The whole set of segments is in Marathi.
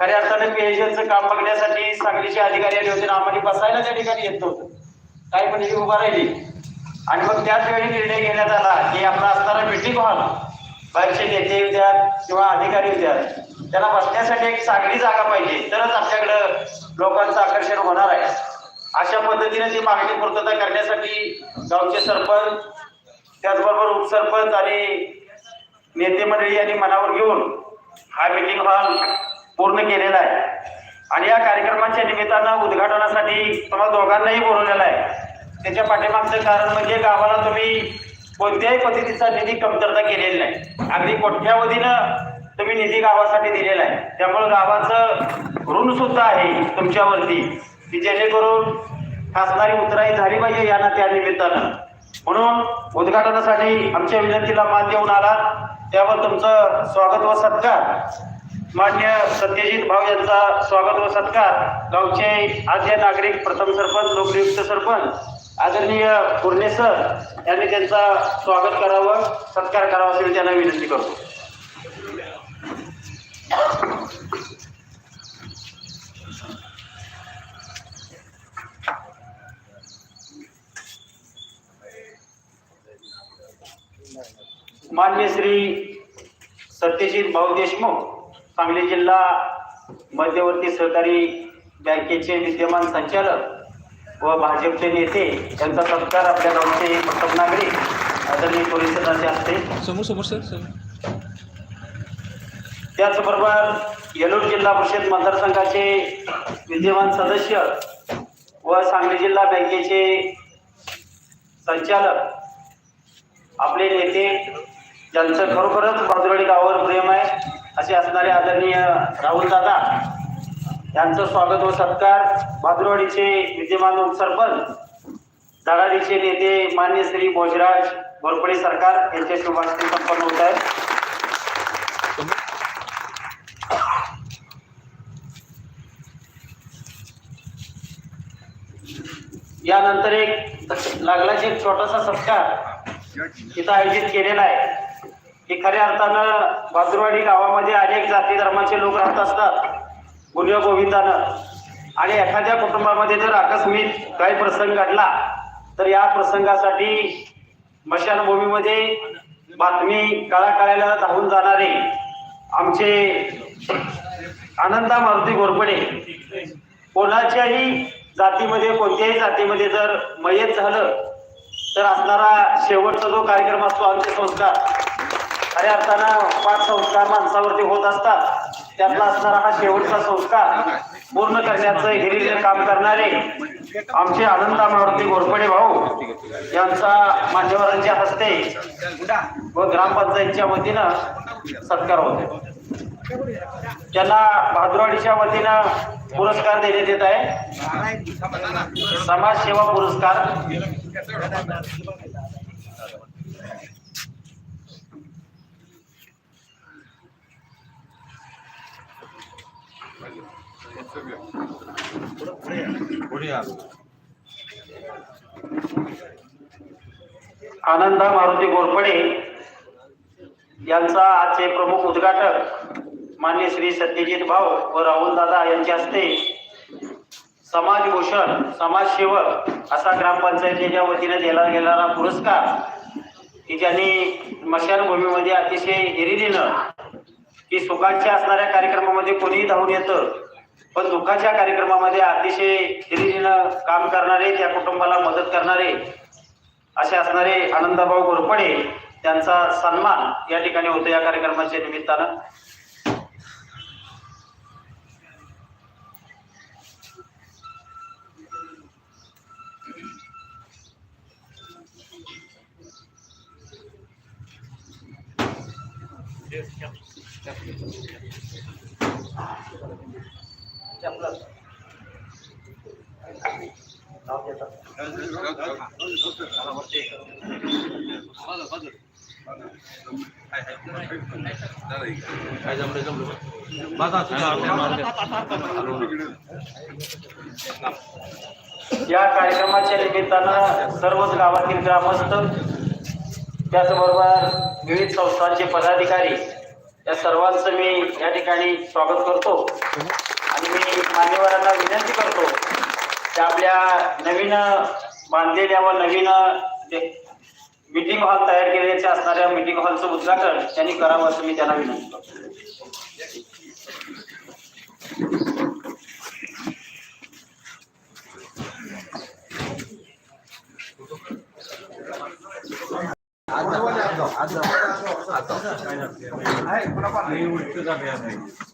खऱ्या अर्थाने पीएचएलचं काम बघण्यासाठी सांगलीचे अधिकारी आले होते आम्हाला बसायला त्या ठिकाणी येत नव्हतं. काही पण उभा राहिली. आणि मग त्याच वेळी निर्णय घेण्यात आला की आपला असणारा मिटिंग हॉल बाहेरचे नेते उद्यात किंवा अधिकारी उद्यात त्याला बसण्यासाठी एक चांगली जागा पाहिजे. तरच आपल्याकडं लोकांचं आकर्षण होणार आहे. अशा पद्धतीने ती मागणी पूर्तता करण्यासाठी गावचे सरपंच त्याचबरोबर उपसरपंच आणि नेते मंडळी यांनी मनावर घेऊन हा मिटिंग हॉल पूर्ण केलेला आहे. आणि या कार्यक्रमाच्या निमित्तानं उद्घाटनासाठी तुम्हाला दोघांनाही बोलवलेलं आहे. त्याच्या पाठीमागचं कारण म्हणजे गावाला तुम्ही कोणत्याही पद्धतीचा निधी कमतरता केलेली नाही. अगदी कोट्यावधीनं तुम्ही निधी गावासाठी दिलेला आहे. त्यामुळे गावाचं ऋण सुद्धा आहे तुमच्यावरती की जेणेकरून खासदारी उतराई झाली पाहिजे यांना त्या निमित्तानं. म्हणून उद्घाटनासाठी आमच्या विनंतीला मान देऊन आला. त्यावर तुमचं स्वागत व सत्कार. मान्य सत्यजित भाऊ यांचा स्वागत व सत्कार. गावचे आद्य नागरिक प्रथम सरपंच लोकनियुक्त सरपंच आदरणीय पूर्णे सर यांनी त्यांचा स्वागत करावं सत्कार करावा असेल त्यांना विनंती करतो. मान्य श्री सत्यजित भाऊ देशमुख सांगली जिल्हा मध्यवर्ती सहकारी बँकेचे विद्यमान संचालक व भाजपचे नेते यांचा सत्कार आपल्या गावचे प्रथम नागरिक आदरणीय परिसराचे असते. समोर समोर सर त्याचबरोबर येलूर जिल्हा परिषद मतदारसंघाचे विद्यमान सदस्य व सांगली जिल्हा बँकेचे संचालक आपले नेते ज्यांचं खरोखरच बाजूवाडी गावावर प्रेम आहे. असे असणारे आदरणीय राहुल दादा यांचं स्वागत व सत्कार भादुरवाडीचे विद्यमान उपसरपंच धडाडीचे नेते मान्य श्री भोजराज घोरपडे सरकार यांच्या शुभास्ती संपन्न होत आहे. यानंतर एक लागलाच एक छोटासा सत्कार इथं आयोजित केलेला आहे. की खऱ्या अर्थानं बाजूवाडी गावामध्ये अनेक जाती धर्माचे लोक राहत असतात गुन्ह्या गोविंदानं. आणि एखाद्या कुटुंबामध्ये जर आकस्मिक काही प्रसंग घडला तर या प्रसंगासाठी स्मशानभूमीमध्ये बातमी काळाकाळ्याला धावून जाणारे आमचे आनंदा मारुती घोरपडे. कोणाच्याही जातीमध्ये कोणत्याही जातीमध्ये जर मयत झालं तर असणारा शेवटचा जो कार्यक्रम असतो अंत्यसंस्कार खऱ्या अर्थानं पाच संस्कार माणसावरती होत असतात. त्यातला असणारा हा शेवटचा संस्कार पूर्ण करण्याचं हिरीचं काम करणारे आमचे आनंद मारुती घोरपडे भाऊ यांचा मान्यवरांच्या हस्ते व ग्रामपंचायतच्या वतीनं सत्कार होतो. त्यांना भादुरवाडीच्या वतीनं पुरस्कार देण्यात येत आहे. समाजसेवा पुरस्कार. आनंदा मारुती गोरपडे यांचा आजचे प्रमुख उद्घाटक मान्य श्री सत्यजित भाऊ व राहुल दादा यांच्या हस्ते समाजभूषण समाजसेवक असा ग्रामपंचायतीच्या वतीने दिला गेलेला पुरस्कार की ज्यांनी स्मशानभूमीमध्ये अतिशय हिरिरीनं की सुखांच्या असणाऱ्या कार्यक्रमामध्ये कोणीही धावून येतं. पण दुःखाच्या कार्यक्रमामध्ये अतिशय हिरिरीनं काम करणारे त्या कुटुंबाला मदत करणारे असे असणारे आनंदभाऊ घोरपडे त्यांचा सन्मान या ठिकाणी होतो या कार्यक्रमाच्या निमित्तानं. नाव काय जमलं जमलं या कार्यक्रमाच्या निमित्तानं सर्वच गावातील ग्रामस्थ त्याचबरोबर विविध संस्थांचे पदाधिकारी या सर्वांचं मी या ठिकाणी स्वागत करतो. मान्यवरांना विनंती करतो की आपल्या नवीन बांधलेल्या व नवीन मीटिंग हॉल तयार केलेल्या असणाऱ्या मीटिंग हॉलचं उद्घाटन त्यांनी करावं असं मी त्यांना विनंती करतो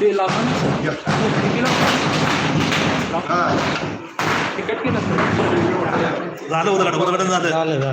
ते लावून तिकट केलं झालं उद्घाटन उद्घाटन झालं.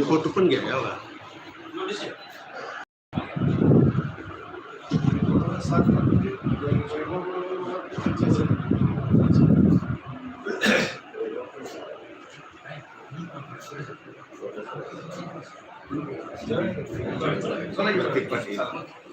फोटो पण घ्या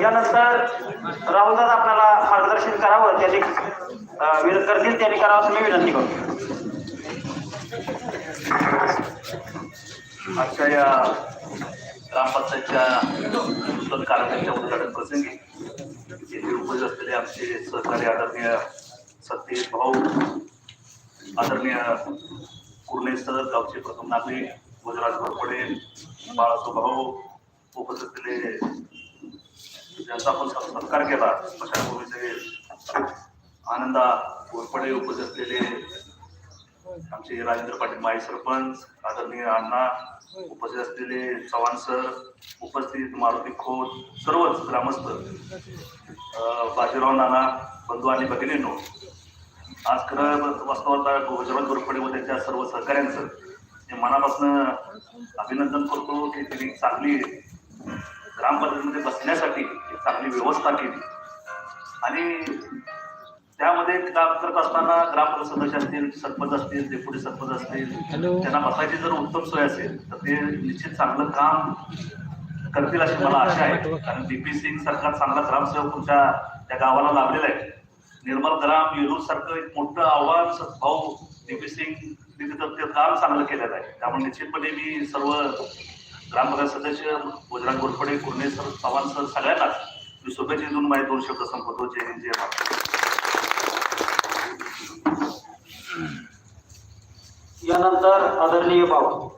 यानंतर दास आपल्याला मार्गदर्शन करावं त्यांनी विरोध करतील त्यांनी करावं असं मी विनंती करतो. आजच्या या ग्रामपंचायतच्या नूतन कार्यालयाच्या उद्घाटन प्रसंगी येथे उपस्थित असलेले आमचे सहकारी आदरणीय सतीश भाऊ आदरणीय कुर्णे सर गावचे प्रथम नागरिक गुजरात घोरपडे बाळासो भाऊ उपस्थित केले. ज्यांचा आपण सत्कार केला पक्षापूर्वीचे आनंदा घोरपडे उपस्थित असलेले आमचे राजेंद्र पाटील माई सरपंच आदरणीय अण्णा उपस्थित असलेले चव्हाण सर उपस्थित मारुती खोत सर्वच ग्रामस्थ बाजीराव नाना बंधू आणि भगिनींनो आज खरं वास्तवात गुजरात गोरपडे व त्यांच्या सर्व सहकाऱ्यांचं मी मनापासून अभिनंदन करतो की त्यांनी चांगली ग्रामपंचायतीमध्ये बसण्यासाठी चांगली व्यवस्था केली. आणि त्यामध्ये काम करत असताना ग्रामपंचायत सदस्य असतील सरपंच असतील डेप्युटी सरपंच असतील. त्यांना बसायची जर उत्तम सोय असेल तर ते निश्चित चांगलं काम करतील अशी मला आशा आहे. कारण डीपी सिंग सारखा चांगला ग्रामसेवक तुमच्या त्या गावाला लाभलेला आहे. निर्मल ग्राम येलूर सारखं एक मोठं आव्हान भाऊ डीपी सिंग ते काम चांगलं केलेलं आहे. त्यामुळे निश्चितपणे मी सर्व ग्रामपंचायत सदस्य गुजरात गोरपडे कुर्णे सर चव्हाण सर सगळ्यांनाच मी शुभेच्छा देऊन माझे दोन शब्द संपवतो. जय हिंद जय महाराष्ट्र यानंतर आदरणीय भाऊ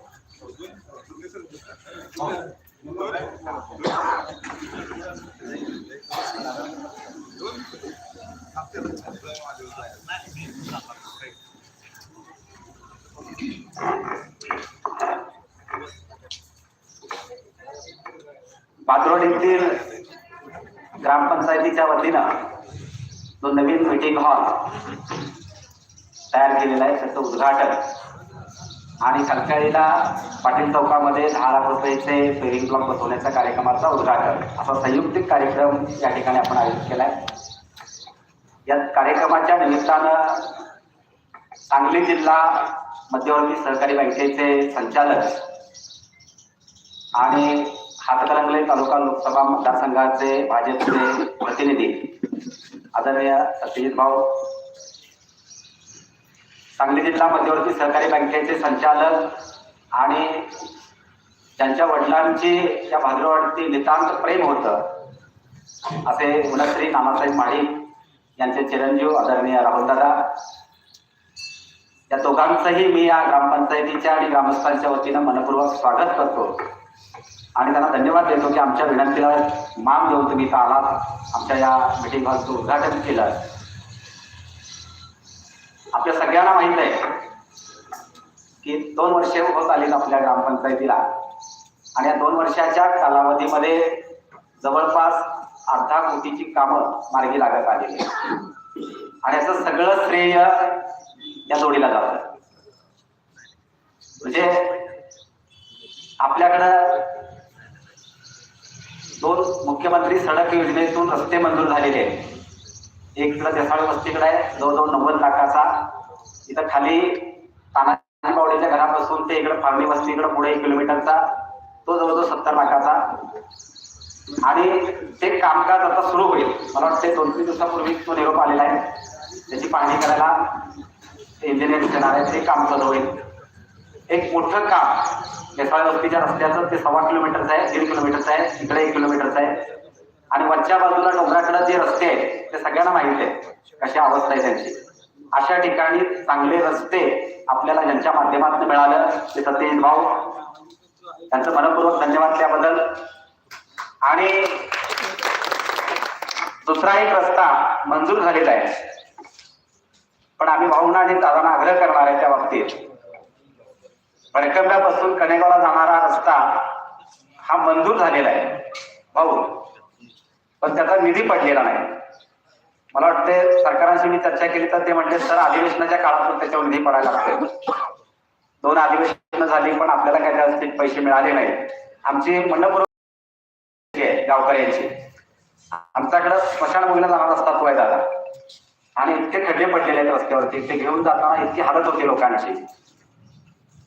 पात्रोड येथील ग्रामपंचायतीच्या वतीनं तो नवीन मीटिंग हॉल तयार केलेला आहे. त्याचं उद्घाटन. आणि संख्याळीला पाटील चौकामध्ये दहा लाख रुपयाचे पेरिंग ब्लॉक बसवण्याच्या कार्यक्रमाचा उद्घाटन. असा संयुक्तिक कार्यक्रम या ठिकाणी आपण आयोजित केला आहे या कार्यक्रमाच्या निमित्तानं सांगली जिल्हा मध्यवर्ती सहकारी बँकेचे संचालक आणि हातकलंगले तालुका लोकसभा मतदारसंघाचे भाजपचे प्रतिनिधी आदरणीय सत्यजित भाऊ सांगली जिल्हा मध्यवर्ती सहकारी बँकेचे संचालक आणि त्यांच्या वडिलांची त्या भाद्रवाडती नितांत प्रेम होतं असे गुणश्री नानासाहेब माळी यांचे चिरंजीव आदरणीय राहुलदादा. या दोघांचंही मी या ग्रामपंचायतीच्या आणि ग्रामस्थांच्या वतीनं मनपूर्वक स्वागत करतो आणि त्यांना धन्यवाद देतो की आमच्या विनंतीला मान देऊन तुम्ही आलात आमच्या या मिटिंग हॉलचं उद्घाटन केलं. आपल्या सगळ्यांना माहीत आहे की दोन वर्षे होत आलीत आपल्या ग्रामपंचायतीला. आणि या दोन वर्षाच्या कालावधीमध्ये जवळपास अर्धा कोटीची कामं मार्गी लागत आलेली आणि याचं सगळं श्रेय या जोडीला जातं. म्हणजे आपल्याकडं दोन मुख्यमंत्री सडक योजनेतून रस्ते मंजूर झालेले आहेत. एक इकडं देसाळ वस्तीकडे आहे. जवळजवळ नव्वद लाखाचा. इथं खाली तानाजी बावडेच्या घरापासून ते इकडे फार्मी वस्तीकडे पुढे एक किलोमीटरचा. तो जवळजवळ सत्तर लाखाचा. आणि ते कामकाज आता सुरू होईल. मला वाटते दोन तीन दिवसापूर्वी तो निरोप आलेला आहे. त्याची पाहणी करायला इंजिनियर येणार आहे ते काम चालू होईल. एक मोठं काम देसाळ वस्तीच्या रस्त्याचं ते सव्वा किलोमीटरचं आहे दीड किलोमीटरचं आहे इकडे एक किलोमीटरचं आहे. आणि वरच्या बाजूला डोंगराकडे जे रस्ते आहेत ते सगळ्यांना माहिती आहे. कशी अवस्था आहे त्यांची. अशा ठिकाणी चांगले रस्ते आपल्याला ज्यांच्या माध्यमातून मिळालं ते सत्यजित भाऊ. त्यांचं मनपूर्वक धन्यवाद त्याबद्दल. आणि दुसरा एक रस्ता मंजूर झालेला आहे. पण आम्ही भाऊंना आणि दादांना आग्रह करणार आहे त्या बाबतीत. भडकंब्यापासून कनेगावला जाणारा रस्ता हा मंजूर झालेला आहे. भाऊ पण त्याचा निधी पडलेला नाही. मला वाटते सरकारांशी मी चर्चा केली तर ते म्हणले सर अधिवेशनाच्या काळातून त्याच्यावर निधी पडायला लागतो दोन अधिवेशन झाली पण आपल्याला काय त्याचे पैसे मिळाले नाही आमची म्हणणं गावकऱ्यांची आमच्याकडं स्मशानभूमीला जाणारा जाणार असतात आहे दादा. आणि इतके खड्डे पडलेले आहेत रस्त्यावरती. ते घेऊन जाताना इतकी हालत होती लोकांची.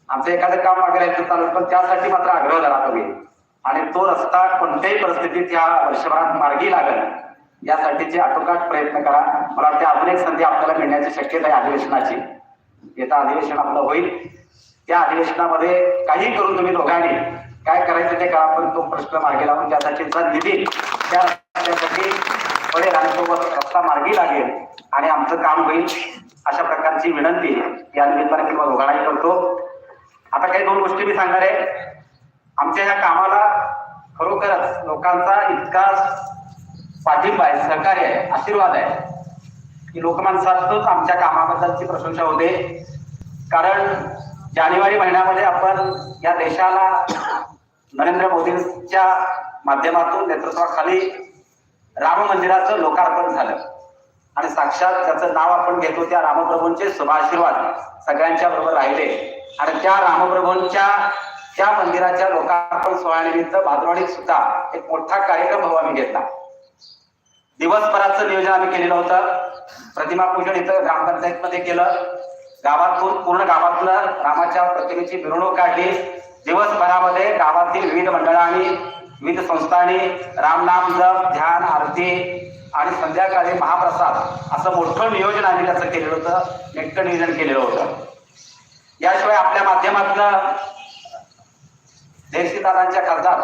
आमचं एखादं काम मागे राहायचं चालू पण त्यासाठी मात्र आग्रह धरा तुम्ही आणि तो रस्ता कोणत्याही परिस्थितीत या वर्षभरात मार्गी लागेल यासाठीचे आटोकाट प्रयत्न करा. मला वाटते अजून एक संधी आपल्याला मिळण्याची शक्यता आहे अधिवेशनाची. येता अधिवेशन आपलं होईल. त्या अधिवेशनामध्ये काही करून तुम्ही दोघांनी काय करायचं ते करा पण तो प्रश्न मार्गी लावून त्यासाठीचा निधी त्या रस्त्यासाठी पडेल आणि तो रस्ता मार्गी लागेल आणि आमचं काम होईल अशा प्रकारची विनंती या निमित्ताने किंवा दोघांनाही करतो. आता काही दोन गोष्टी मी सांगणार आहे. आमच्या या कामाला खरोखरच लोकांचा इतका पाठिंबा आहे सहकार्य आहे आशीर्वाद आहे की लोकमानसातच आमच्या कामाबद्दलची प्रशंसा होते. कारण जानेवारी महिन्यामध्ये आपण या देशाला नरेंद्र मोदींच्या माध्यमातून नेतृत्वाखाली राम मंदिराचं लोकार्पण झालं. आणि साक्षात त्याचं नाव आपण घेतो त्या रामप्रभूंचे शुभाशीर्वाद सगळ्यांच्या बरोबर राहिले. आणि त्या रामप्रभूंच्या त्या मंदिराच्या लोकार्पण सोहळ्यानिमित्त भादरवाडीत सुद्धा एक मोठा कार्यक्रम भाऊ आम्ही घेतला. दिवसभराचं नियोजन आम्ही केलेलं होतं. प्रतिमा पूजन इथं ग्रामपंचायत मध्ये केलं. गावातून पूर्ण गावातलं रामाच्या प्रतिमेची मिरवणूक काढली. दिवसभरामध्ये गावातील विविध मंडळांनी विविध संस्थांनी रामनाम जप ध्यान आरती आणि संध्याकाळी महाप्रसाद असं मोठं नियोजन आम्ही त्याचं केलेलं होतं. नेटकं नियोजन केलेलं होतं. याशिवाय आपल्या माध्यमातनं देशीदारांच्या खासदार.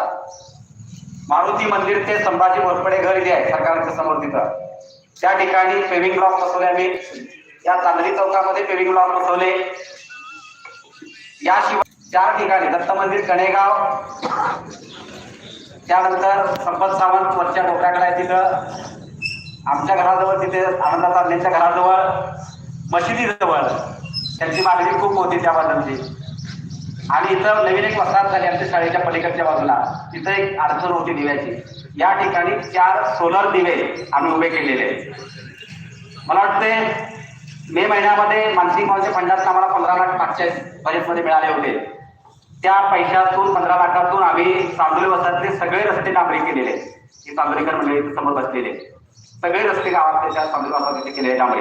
मारुती मंदिर ते संभाजी घोरपडे घर जे आहे सरकारच्या समोर तिथं. त्या ठिकाणी पेविंग ब्लॉक बसवले आम्ही. या चांदली चौकामध्ये पेविंग ब्लॉक बसवले. याशिवाय चार ठिकाणी दत्त मंदिर कणेगाव. त्यानंतर संपत सावंत वरच्या डोक्याकडे आहे तिथं. आमच्या घराजवळ तिथे आनंदा चांदलेच्या घराजवळ मशिदीजवळ. त्यांची मागणी खूप होती त्या बाजूची. आणि इथं नवीन एक वसाहत झाली आमच्या शाळेच्या पलीकडच्या बाजूला. तिथं एक अडचण होती दिव्याची. या ठिकाणी चार सोलर दिवे आम्ही उभे केलेले आहेत. मला वाटते मे महिन्यामध्ये मानसिक मावचे फंडात आम्हाला पंधरा लाख मागच्या बजेटमध्ये मिळाले होते. त्या पैशातून पंधरा लाखातून आम्ही चांदोली वसाहतले सगळे रस्ते डांबरी केलेले. आहेत. ही चांदोलीकर मंडळी समोर बसलेले. सगळे रस्ते गावातले त्या चांदोली वसाहतीचे केलेले डांबरी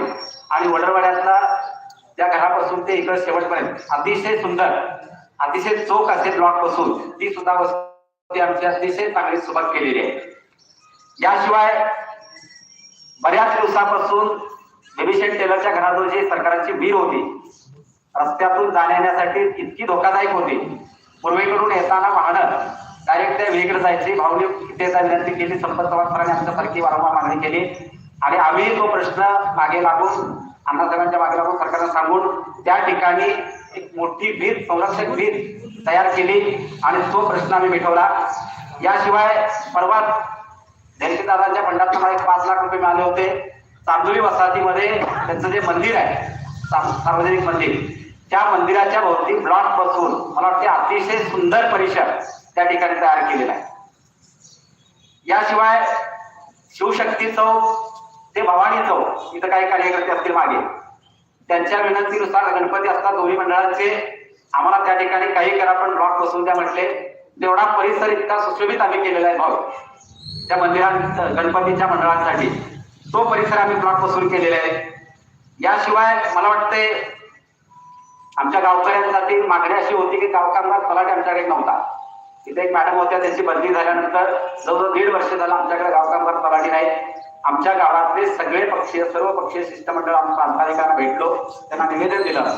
आणि वडरवाड्यातला त्या घरापासून ते इकडे शेवटपर्यंत अतिशय सुंदर अतिशय चोख असे ब्लॉक बसून ती सुद्धा वस्तू आमची अतिशय चांगली सुरुवात केलेली आहे. याशिवाय बऱ्याच दिवसापासून बेबीशेट टेलरच्या घराजवळ जी सरकारची वीर होती रस्त्यातून जाण्या येण्यासाठी इतकी धोकादायक होती. पूर्वेकडून येताना वाहनं डायरेक्ट त्या वेगळं जायची भावने तिथे विनंती केली संपत चव्हाण आमच्यासारखी वारंवार मागणी केली. आणि आम्ही तो प्रश्न मागे लागून अण्णासाहेबांच्या मागे लागून सरकारला सांगून त्या ठिकाणी एक मोठी वीर संरक्षक वीर तयार केली आणि तो प्रश्न आम्ही मिटवला. याशिवाय परवा दादांच्या फंडात मला एक पाच लाख रुपये मिळाले होते. चांदोली वसाहतीमध्ये त्यांचं जे मंदिर आहे सा- सार्वजनिक मंदिर त्या मंदिराच्या भोवती ब्लॉक बसून मला वाटते अतिशय सुंदर परिसर त्या ठिकाणी तयार केलेला आहे. याशिवाय शिवशक्ती चौक ते भवानी चौक इथं काही कार्यकर्ते असतील मागे त्यांच्या विनंतीनुसार गणपती असतात दोन्ही मंडळाचे. आम्हाला त्या ठिकाणी काही करा पण ब्लॉक बसून द्या म्हटले. तेवढा परिसर इतका सुशोभित आम्ही केलेला आहे भाऊ त्या मंदिरां गणपतीच्या मंडळांसाठी. तो परिसर आम्ही ब्लॉक बसून केलेला आहे. याशिवाय मला वाटते आमच्या गावकऱ्यांसाठी मागणी अशी होती की गाव कामगार तलाठी आमच्याकडे नव्हता. तिथे एक मॅडम होत्या त्यांची बदली झाल्यानंतर जवळजवळ दीड वर्ष झालं आमच्याकडे गाव तलाठी नाही आमच्या गावातले सगळे पक्षीय सर्व पक्षीय शिष्टमंडळ आम्ही प्रांताधिकाऱ्यांना भेटलो त्यांना निवेदन दिलं.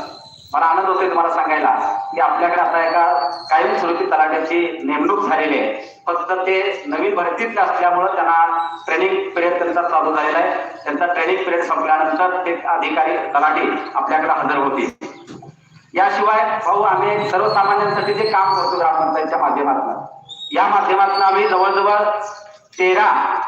मला आनंद होतोय तुम्हाला सांगायला की आपल्याकडे आता एका कायमस्वरूपी तलाट्याची नेमणूक झालेली आहे. फक्त ते नवीन भरतीतले असल्यामुळे त्यांना ट्रेनिंग पिरियड त्यांचा चालू झालेला आहे. त्यांचा ट्रेनिंग पिरियड संपल्यानंतर ते अधिकारी तलाठी आपल्याकडे हजर होतील. याशिवाय भाऊ आम्ही सर्वसामान्यांसाठी जे काम करतो ग्रामपंचायतच्या माध्यमातून या माध्यमातून आम्ही जवळजवळ तेरा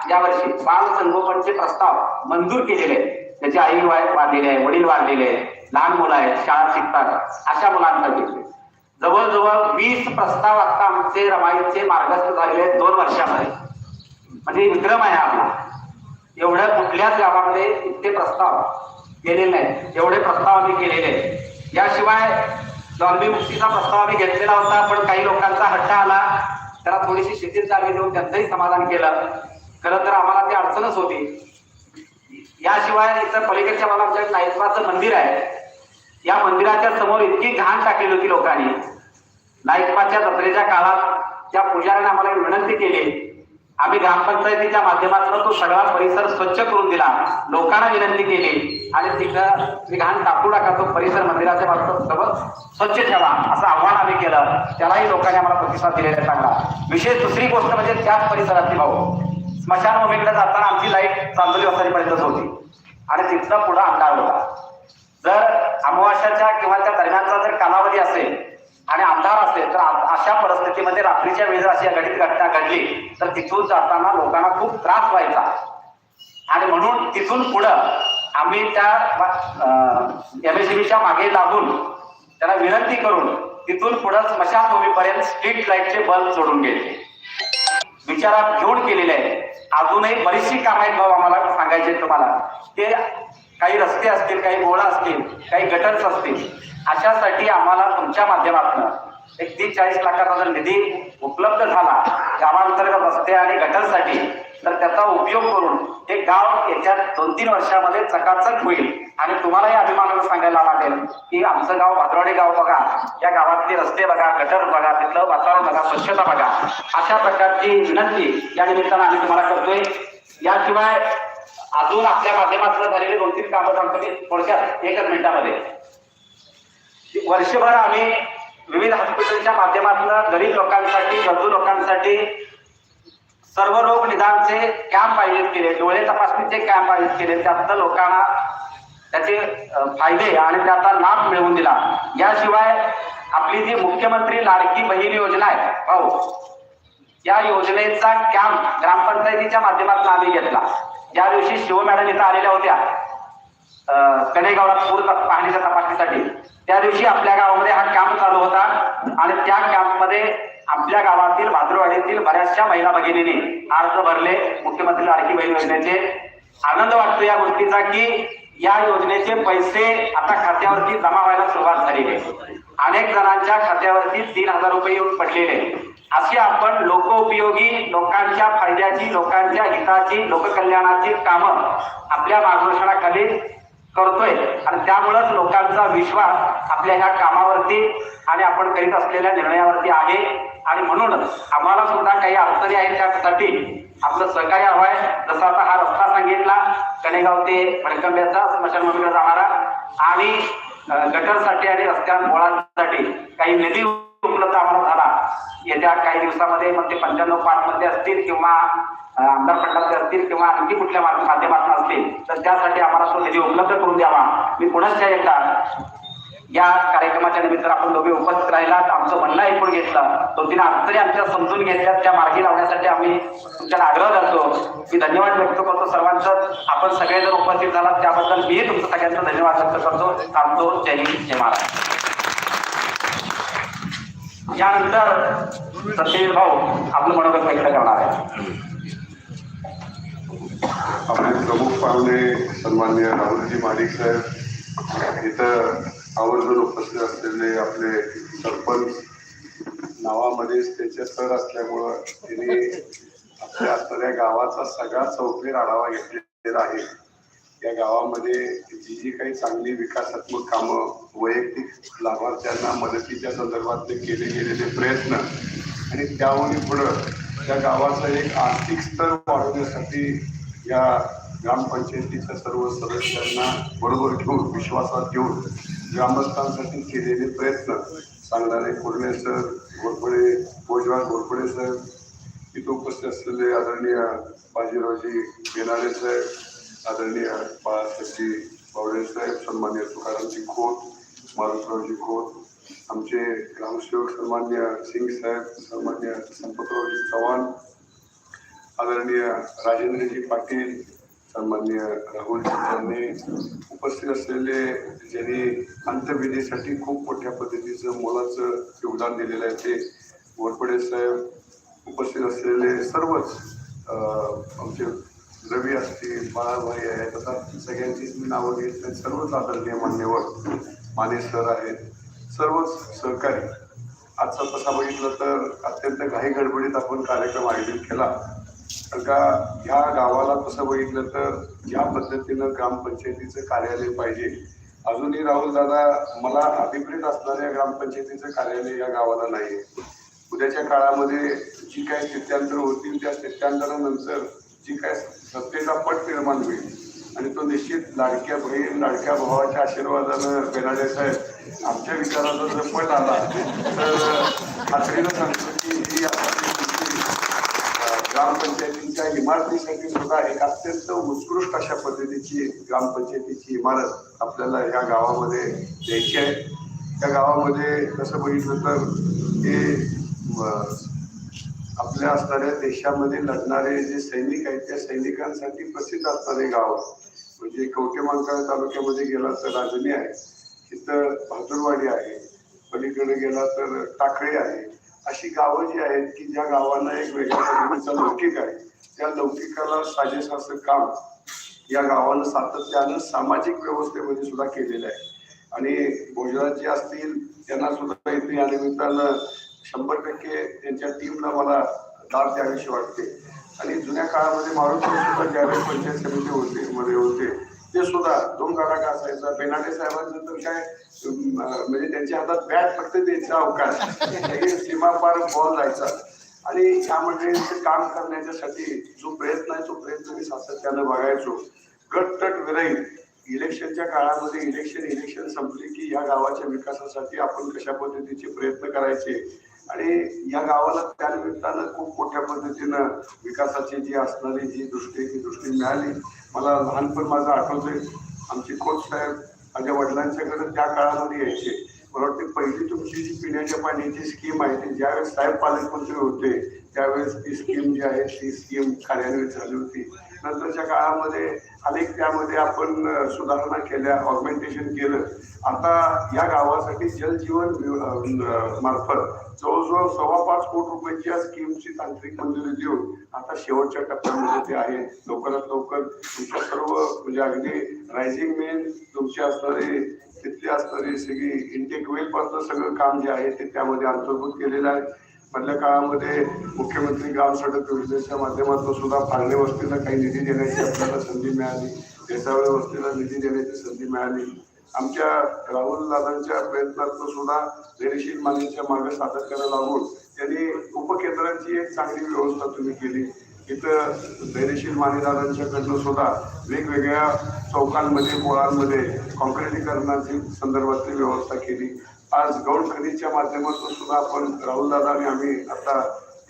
या वर्षी बाल संगोपनचे प्रस्ताव मंजूर केलेले आहेत. त्याची आई वाय वाढलेली आहे वडील वाढलेले आहे लहान मुलं आहेत शाळा शिकतात. अशा मुलांसाठी. जवळजवळ वीस प्रस्ताव आता आमचे रमाईचे मार्गस्थ झालेले आहेत दोन वर्षामध्ये. म्हणजे विक्रम आहे आपला. एवढ्या कुठल्याच गावामध्ये इतके प्रस्ताव केलेले नाहीत. एवढे प्रस्ताव आम्ही केलेले आहेत. याशिवाय डॉल्बी मुक्तीचा प्रस्ताव आम्ही घेतलेला होता पण काही लोकांचा हट्टा आला. त्याला थोडीशी शिथिल चालवी देऊन त्यांचंही समाधान केलं. खरं तर आम्हाला ती अडचणच होती. याशिवाय इथं पलीकडच्या मला आमच्या नाईकबाचं मंदिर आहे. या मंदिराच्या समोर इतकी घाण टाकलेली होती लोकांनी. नाईकबाच्या जत्रेच्या काळात त्या पुजाऱ्याने आम्हाला एक विनंती केली. आम्ही ग्रामपंचायतीच्या माध्यमातून तो सगळा परिसर स्वच्छ करून दिला. लोकांना विनंती केली. आणि तिथं घाण टाकू नका तो परिसर मंदिराच्या बाजूला सगळं स्वच्छ ठेवा असं आव्हान आम्ही केलं. त्यालाही लोकांनी आम्हाला प्रतिसाद दिलेला चांगला. विशेष दुसरी गोष्ट म्हणजे त्याच परिसरातली भाऊ. स्मशानभूमीकडे जाताना आमची लाइट चांदोली वाजतापर्यंतच होती. आणि तिथला पुढं अंधार होता. जर अमावास्याच्या किंवा त्या दरम्यानचा जर कालावधी असेल आणि अंधार असेल तर अशा परिस्थितीमध्ये रात्रीच्या वेळेस अशी घटित घटना घडली तर तिथून जाताना लोकांना खूप त्रास व्हायचा. आणि म्हणून तिथून पुढं आम्ही त्या एम मागे लागून त्याला विनंती करून तिथून पुढं स्मशानभूमीपर्यंत स्ट्रीट लाईटचे बल्ब जोडून गेले. विचारात घेऊन केलेले आहे अजूनही बरीचशी कामं आहेत बाबा आम्हाला सांगायचे तुम्हाला. ते काही रस्ते असतील काही गोळा असतील काही गटर्स असतील. अशासाठी आम्हाला तुमच्या माध्यमातून एक तीस चाळीस लाखाचा जर निधी उपलब्ध झाला गावांतर्गत रस्ते आणि गटरसाठी तर त्याचा उपयोग करून हे गाव येत्या दोन तीन वर्षामध्ये चकाचक होईल. आणि तुम्हालाही अभिमानानं सांगायला लागेल की आमचं गाव भादरवाडी गाव बघा या गावातले रस्ते बघा गटर बघा तिथलं वातावरण बघा स्वच्छता बघा. अशा प्रकारची विनंती या निमित्तानं आम्ही तुम्हाला करतोय. याशिवाय अजून आपल्या माध्यमातून झालेली दोन तीन कामं सांगतो मी थोडक्यात एकच मिनिटामध्ये. वर्षभर आम्ही विविध हॉस्पिटलच्या माध्यमातून गरीब लोकांसाठी गरजू लोकांसाठी सर्व रोग निदानचे कॅम्प आयोजित केले. डोळे तपासणीचे कॅम्प आयोजित केले. त्यातनं लोकांना त्याचे फायदे आणि त्याचा लाभ मिळवून दिला. याशिवाय आपली जी मुख्यमंत्री लाडकी बहीण योजना आहे भाऊ या योजनेचा कॅम्प ग्रामपंचायतीच्या माध्यमातून आम्ही घेतला. ज्या दिवशी शिव मॅडम इथं आलेल्या होत्या कडेगावात पूर तप- पाहणीच्या तपासणीसाठी. त्या दिवशी आपल्या गावामध्ये हा कॅम्प चालू होता आणि त्या कॅम्पमध्ये आपल्या गावातील भाद्रवाडीतील बऱ्याचशा महिला भगिनींनी अर्ज भरले. मुख्यमंत्री लाडकी बहीण योजनेचे. आनंद वाटतो या गोष्टीचा की या योजनेचे पैसे आता खात्यावरती जमा व्हायला सुरुवात झालेली आहे. अनेक जणांच्या खात्यावरती तीन हजार रुपये येऊन पडलेले अशी आपण लोकोपयोगी लोकांच्या फायद्याची लोकांच्या हिताची लोककल्याणाची कामं आपल्या मार्गदर्शनाखाली करतोय. आणि त्यामुळेच लोकांचा विश्वास आपल्या ह्या कामावरती आणि आपण करीत असलेल्या निर्णयावरती आहे. आणि म्हणूनच आम्हाला सुद्धा काही अडचणी आहेत त्यासाठी आपलं सहकार्य हवं आहे जसं आता हा रस्ता सांगितला कनेगाव ते भडकंब्याचा स्मशानभूमीला जाणारा. आणि गटरसाठी आणि रस्त्या मुळांसाठी काही निधी उपलब्ध आम्हाला झाला. येत्या काही दिवसामध्ये मग ते पंच्याण्णव पाच मध्ये असतील किंवा आमदार फंडाचे असतील किंवा आणखी कुठल्या मार्ग- माध्यमातून असतील तर त्यासाठी आम्हाला तो निधी उपलब्ध करून द्यावा. मी पुनश्च एकदा या कार्यक्रमाच्या निमित्तानं आपण दोघे उपस्थित राहिला आमचं म्हणणं ऐकून घेतलं. दोन तीन अडचणी आमच्या समजून घेतल्या त्या मार्गी लावण्यासाठी आम्ही तुमच्याला आग्रह करतो. मी धन्यवाद व्यक्त करतो सर्वांचं. आपण सगळे जर उपस्थित झालात. त्याबद्दल मी तुमचं सगळ्यांचं धन्यवाद व्यक्त करतो. थांबतो. जय हिंद. जय महाराज यानंतर सत्यवीर भाऊ आपलं मनोगत व्यक्त करणार आहे आपले प्रमुख पाहुणे सन्मान्य राहुलजी मालिक साहेब इथं आवर्जून उपस्थित असलेले आपले सरपंच नावामध्येच त्याचे सर असल्यामुळं त्यांनी आपल्या असणाऱ्या गावाचा सगळा चौफेर आढावा घेतलेला आहे. या गावामध्ये जी जी काही चांगली विकासात्मक कामं वैयक्तिक लाभार्थ्यांना मदतीच्या संदर्भातले केले गेलेले प्रयत्न आणि त्याहून पुढं त्या गावाचा एक आर्थिक स्तर वाढवण्यासाठी या ग्रामपंचायतीच्या सर्व सदस्यांना बरोबर घेऊन विश्वासात घेऊन ग्रामस्थांसाठी केलेले प्रयत्न. सांगणारे कोरणे सर घोरपडे भोजवाल घोरपडे सर इथं उपस्थित असलेले आदरणीय बाजीरावजी बेनारे साहेब आदरणीय बाळासाहेबजी बावडे साहेब सन्मान्य तुकारामजी खोत मारुतरावजी खोत आमचे ग्रामसेवक सन्मान्य सिंग साहेब सन्मान्य संपतरावजी चव्हाण आदरणीय राजेंद्रजी पाटील सन्मान्य राहुलजी यांनी उपस्थित असलेले ज्यांनी अंतविधीसाठी खूप मोठ्या पद्धतीचं मोलाचं योगदान दिलेलं आहे ते घोरपडे साहेब उपस्थित असलेले सर्वच आमचे रवी असतील बाळाभाई आहेत आता सगळ्यांचीच मी नावं घेत नाही. सर्वच आदरणीय मान्यवर माने सर आहेत. सर्वच सहकारी. आजचा तसा बघितलं तर अत्यंत घाई गडबडीत आपण कार्यक्रम आयोजित केला. कारण का ह्या गावाला तसं बघितलं तर ज्या पद्धतीनं ग्रामपंचायतीचं कार्यालय पाहिजे. अजूनही राहुल दादा मला अभिप्रेत असणाऱ्या ग्रामपंचायतीचं कार्यालय या गावाला नाही उद्याच्या काळामध्ये जी काही स्थित्यांतर होतील त्या स्थित्यांतरानंतर जी काय सत्तेचा पट निर्माण होईल. आणि तो निश्चित लाडक्या बहीण लाडक्या भावाच्या आशीर्वादानं बेनाडे साहेब आमच्या विचाराचा जर पट आला तर खात्रीनं सांगतो की ही ग्रामपंचायतींच्या ग्रामपंचायतीच्या इमारतीसाठी सुद्धा एक अत्यंत उत्कृष्ट अशा पद्धतीची ग्रामपंचायतीची इमारत आपल्याला या गावामध्ये द्यायची आहे. त्या गावामध्ये कसं बघितलं तर हे आपल्या असणाऱ्या देशामध्ये लढणारे जे सैनिक आहेत त्या सैनिकांसाठी प्रसिद्ध असणारे गाव. म्हणजे कवटेमांकाळ तालुक्यामध्ये गेला तर राजनी आहे तिथं भादुरवाडी आहे पलीकडे गेला तर टाकळी आहे. अशी गावं जी आहेत की ज्या गावांना एक वेगळ्या पद्धतीचा लौकिक आहे. त्या लौकिकाला साजेस असं काम या गावानं सातत्यानं सामाजिक व्यवस्थेमध्ये सुद्धा केलेलं आहे. आणि भोजनाचे असतील त्यांना सुद्धा इथे या निमित्तानं शंभर टक्के त्यांच्या टीमला मला दाद द्यावीशी वाटते. आणि जुन्या काळामध्ये मारुती सुद्धा ज्यावेळेस पंचायत समिती होते मध्ये होते ते सुद्धा दोन गटाका असायचा बेनाडे साहेबांचं तर काय म्हणजे त्यांच्या हातात बॅट फक्त द्यायचा अवकाश. सीमा पार बॉल जायचा. आणि त्यामध्ये ते काम करण्याच्यासाठी जो प्रयत्न आहे तो प्रयत्न मी सातत्यानं बघायचो. गटतट विरही. इलेक्शनच्या काळामध्ये इलेक्शन इलेक्शन संपली की या गावाच्या विकासासाठी आपण कशा पद्धतीचे प्रयत्न करायचे? आणि या गावाला त्यानिमित्तानं खूप मोठ्या पद्धतीनं विकासाची जी असणारी जी दृष्टी ती दृष्टी मिळाली. मला लहानपण माझं आठवतंय आमचे कोच साहेब माझ्या वडिलांच्याकडे त्या काळामध्ये यायचे. मला वाटते पहिली तुमची जी पिण्याच्या पाण्याची स्कीम आहे ती ज्यावेळेस साहेब पालकमंत्री होते त्यावेळेस ती स्कीम जी आहे ती स्कीम कार्यान्वित झाली होती. नंतरच्या काळामध्ये अनेक त्यामध्ये आपण सुधारणा केल्या ऑर्गमेंटेशन केलं. आता या गावासाठी जलजीवन मार्फत जवळजवळ सव्वा पाच कोटी रुपयाची या स्कीमची तांत्रिक मंजुरी देऊन आता शेवटच्या टप्प्यामध्ये ते आहे. लवकरात लवकर तुमच्या सर्व म्हणजे अगदी रायझिंग मेन तुमची असणारे तिथली असणारी सगळी इंटेक वेलपासून सगळं काम जे आहे ते त्यामध्ये अंतर्भूत केलेलं आहे. मधल्या काळामध्ये मुख्यमंत्री ग्राम सडक योजनेच्या माध्यमातून सुद्धा फाळणे वस्तीला काही निधी देण्याची आपल्याला संधी मिळाली. देसावळे वस्तीला निधी देण्याची संधी मिळाली. आमच्या राहुल दादांच्या प्रयत्नातून सुद्धा धैर्यशील मानेच्या मागे सातत्यानं लागून त्यांनी उपकेंद्रांची एक चांगली व्यवस्था तुम्ही केली. इथं धैर्यशील मानेदारांच्याकडनं सुद्धा वेगवेगळ्या चौकांमध्ये पोळांमध्ये कॉन्क्रिटीकरणाची संदर्भातली व्यवस्था केली. आज गौड खनिजच्या माध्यमातून सुद्धा आपण राहुल दादा आणि आम्ही आता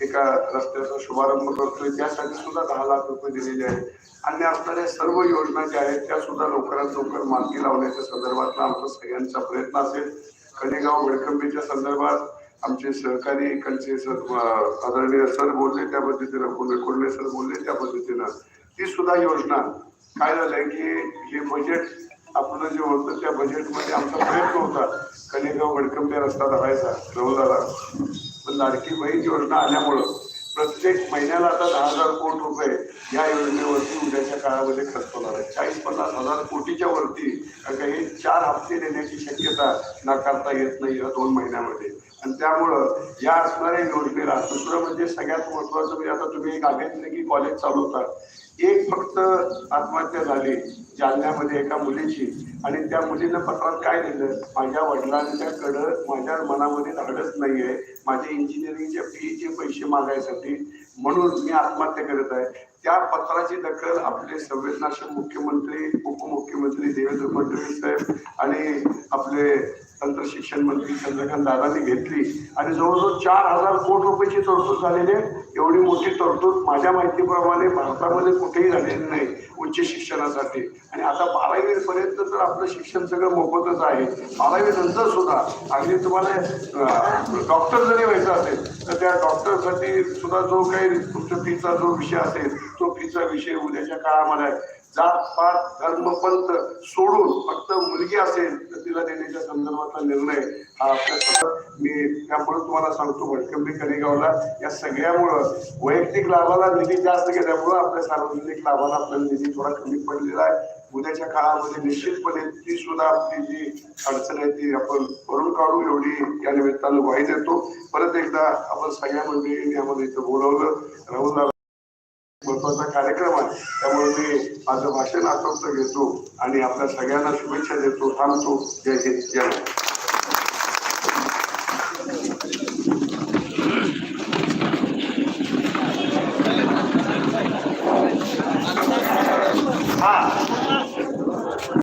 एका रस्त्याचा शुभारंभ करतोय. त्यासाठी सुद्धा दहा लाख रुपये दिलेले आहेत. अन्य असणाऱ्या सर्व योजना ज्या आहेत त्या सुद्धा लवकरात लवकर मार्गी लावण्याच्या संदर्भातला आमचा सगळ्यांचा प्रयत्न असेल. कडेगाव वेळकंबीच्या संदर्भात आमचे सहकारी इकडचे सर आदरणीय सर बोलले त्या पद्धतीनं कोल्हे कोल्हे सर बोलले त्या पद्धतीनं. ती सुद्धा योजना काय झालंय की हे बजेट आपलं जे होतं त्या बजेटमध्ये आमचा प्रयत्न होता. कनेगाव वडकंबे रस्ता धरायचा रवलाला पण लाडकी बहीण योजना आल्यामुळं प्रत्येक महिन्याला आता दहा हजार कोटी रुपये या योजनेवरती उद्याच्या काळामध्ये खर्च होणार आहे. चाळीस पन्नास हजार कोटीच्या वरती कारण हे चार हप्ते देण्याची शक्यता नाकारता येत नाही या दोन महिन्यामध्ये. आणि त्यामुळं या असणाऱ्या योजनेला दुसरं म्हणजे सगळ्यात महत्वाचं म्हणजे आता तुम्ही एक आघाडीने की कॉलेज चालवता एक फक्त आत्महत्या झाली जालन्यामध्ये एका मुलीची. आणि त्या मुलीनं पत्रात काय लिहिलं? माझ्या वडिलांच्याकडं माझ्या मनामध्ये धाडच आहे माझ्या इंजिनिअरिंगच्या फीचे पैसे मागायसाठी म्हणून मी आत्महत्या करत आहे. त्या पत्राची दखल आपले संवेदनाशील मुख्यमंत्री उपमुख्यमंत्री देवेंद्र फडणवीस साहेब आणि आपले तंत्रशिक्षण मंत्री चंद्रकांत दादांनी घेतली. आणि जवळजवळ चार हजार कोटी रुपयाची तरतूद झालेली आहे. एवढी मोठी तरतूद माझ्या माहितीप्रमाणे भारतामध्ये कुठेही झालेली नाही उच्च शिक्षणासाठी. आणि आता बारावी पर्यंत तर आपलं शिक्षण सगळं मोफतच आहे. बारावी नंतर सुद्धा अगदी तुम्हाला डॉक्टर जरी व्हायचं असेल तर त्या डॉक्टरसाठी सुद्धा जो काही तुमच्या फीचा जो विषय असेल तो विषय उद्याच्या काळामध्ये जात पात धर्म सोडून फक्त मुलगी असेल तर तिला देण्याच्या संदर्भातला निर्णय हा आपल्या मी त्यामुळे तुम्हाला सांगतो भटकंबी कनेगावला या सगळ्यामुळं वैयक्तिक लाभाला निधी जास्त गेल्यामुळं आपल्या सार्वजनिक लाभाला आपल्याला निधी थोडा कमी पडलेला आहे. उद्याच्या काळामध्ये निश्चितपणे ती सुद्धा आपली जी अडचण आहे ती आपण भरून काढू एवढी या निमित्तानं ग्वाही देतो. परत एकदा आपण सगळ्या मंडळींनी आम्हाला इथं बोलवलं. राहुल महत्त्वाचा कार्यक्रम आहे. त्यामुळे मी माझं भाषण आटोपतं घेतो आणि आपल्या सगळ्यांना शुभेच्छा देतो. थांबतो. जय हिंद. जय